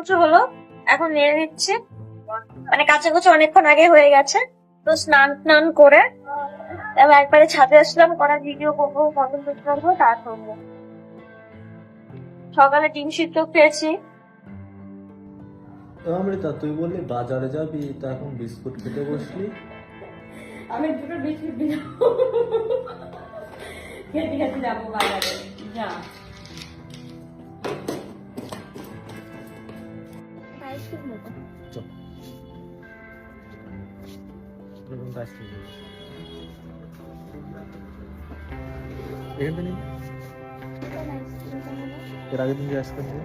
কুচো হলো এখন নেড়ে দিচ্ছি। মানে কাঁচা কুচো অনেকক্ষণ আগে হয়ে গেছে তো স্নান টান করে এবার একবারে ছাদে আসলাম করা ভিডিও করব কন্টেন্ট তৈরি করব তার করব। সকালে ডিম সিদ্ধ খেয়েছি। তো অমৃতা তুই বললি বাজারে যাবি তা এখন বিস্কুট খেতে বসলি। আমি দুটো বিস্কুট দিলাম খেতে খেতে যাব বাজারে। যা। চল এরকম কাজ কি এখান থেকে এর আগের দিন যে আইসক্রিম ছিল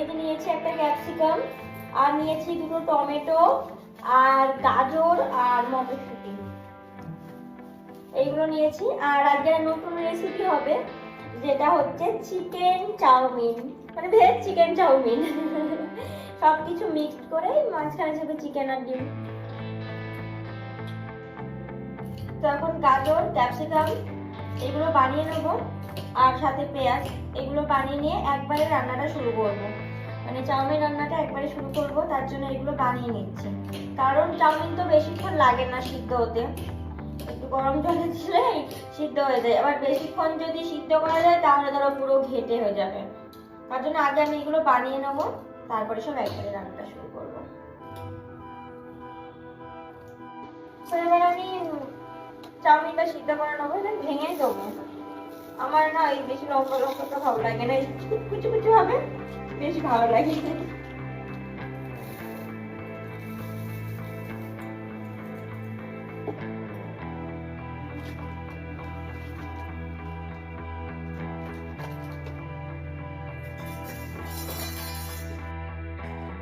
এটা নিয়েছি একটা ক্যাপসিকাম আর নিয়েছি দুটো টমেটো আর গাজর আর মটরশুঁটি। এইগুলো নিয়েছি। আর আজকে নতুন রেসিপি হবে, যেটা হচ্ছে চিকেন চাউমিন। মানে ভেজ চিকেন চাউমিন। সব কিছু মিক্সড করে মাঝখানে যাবে চিকেন আর ডিম। তো এখন গাজর ক্যাপসিকাম এগুলো বানিয়ে নেব। আর সাথে পেঁয়াজ, এগুলো বানিয়ে নিয়ে একবারে রান্নাটা শুরু করব। মানে চাউমিন রান্নাটা একবারে শুরু করব, তার জন্য এগুলো বানিয়ে নিচ্ছি। কারণ চাউমিন তো বেশিক্ষণ লাগে না সিদ্ধ হতে। একটু গরম জলে দিলে সিদ্ধ হয়ে যায়। আবার বেশিক্ষণ যদি সিদ্ধ করা যায়, তাহলে ধরো পুরো ঘেটে হয়ে যাবে। তার জন্য আগে আমি এগুলো বানিয়ে নেব, তারপরে সব একবারে রান্নাটা শুরু করব। এবার আমি চাউমিনটা সিদ্ধ করে নেব, এটা ভেঙে দেবো। আমার না এই বেশি লম্বা লম্বাটা ভালো লাগে না কুচু কুচু হবে বেশি ভালো লাগে।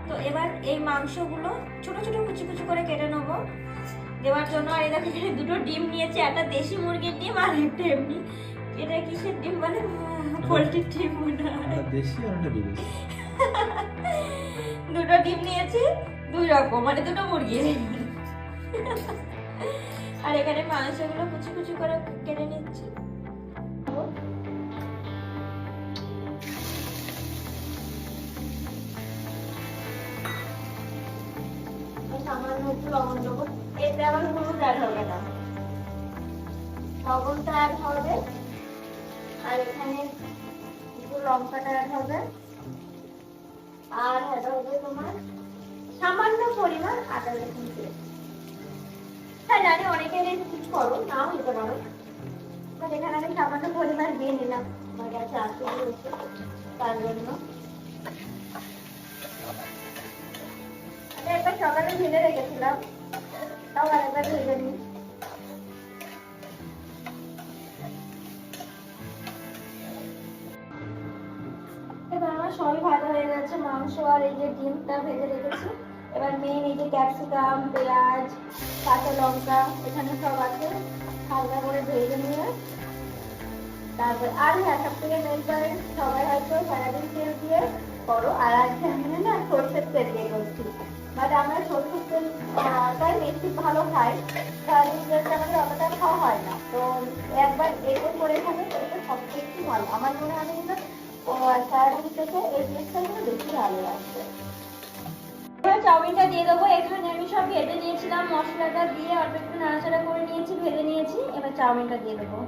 তো এবার এই মাংসগুলো ছোট ছোট কুচি কুচি করে কেটে নেব। দেওয়ার জন্য আর এই দেখো দুটো ডিম নিয়েছি, একটা দেশি মুরগির ডিম আর একটা এমনি এটা কিসের ডিম বলে? পোলট্রির ডিম মনে হয় দেশি আর একটা বিদেশি। দুটো ডিম নিয়েছি দুই রকম মানে দুটো মুরগি। আর এখানে মাংসগুলো কুচি কুচি করে কেটে নিচ্ছি। সামান্য একটু লবণ দেবো এতে আবার হলুদ অ্যাড হবে না। লবণটা অ্যাড হবে। আর এখানে একটু লঙ্কাটা অ্যাড হবে। আর এটা হবে তোমার সামান্য পরিমাণ আদা রসুন হ্যাঁ জানি অনেকে কিছু করো, নাও দিতে পারো। বাট এখানে আমি সামান্য পরিমাণ দিয়ে নিলাম। আমার কাছে আসতে হয়েছে তার জন্য। একবার সকালে ভেজে রেখেছিলাম। তাও আরেকবার ভেজে নিই। গেছে মাংস আর এই যে ডিমটা ভেজে রেখেছি। এবার মেন এই যে ক্যাপসিকাম পেঁয়াজ, কাঁচা লঙ্কা, এখানে সব আছে। হালকা করে ভেজে নিয়ে, তারপর আর হ্যাঁ সব থেকে মেন পয়েন্ট সবাই হয়তো সারাদিন তেল দিয়ে করো। আর আজকে আমি না সর্ষের তেল দিয়ে করছি। বাট আমরা সর্ষের তেল তাই বেশি ভালো খাই। সারাদিন তেলটা আমাদের অতটা খাওয়া হয় না। তো একবার এরকম করে খাবে সব থেকে ভালো। আমার মনে হয় আমি কিন্তু সারাদিন থেকে এই বেশি ভালো লাগছে চাউমিনটা দিয়ে দেবো। এখানে আমি সব ভেজে নিয়েছিলাম। মশলাটা দিয়ে অল্প একটু নাড়াচাড়া করে নিয়েছি, ভেজে নিয়েছি। এবার চাউমিনটা দিয়ে দেবো।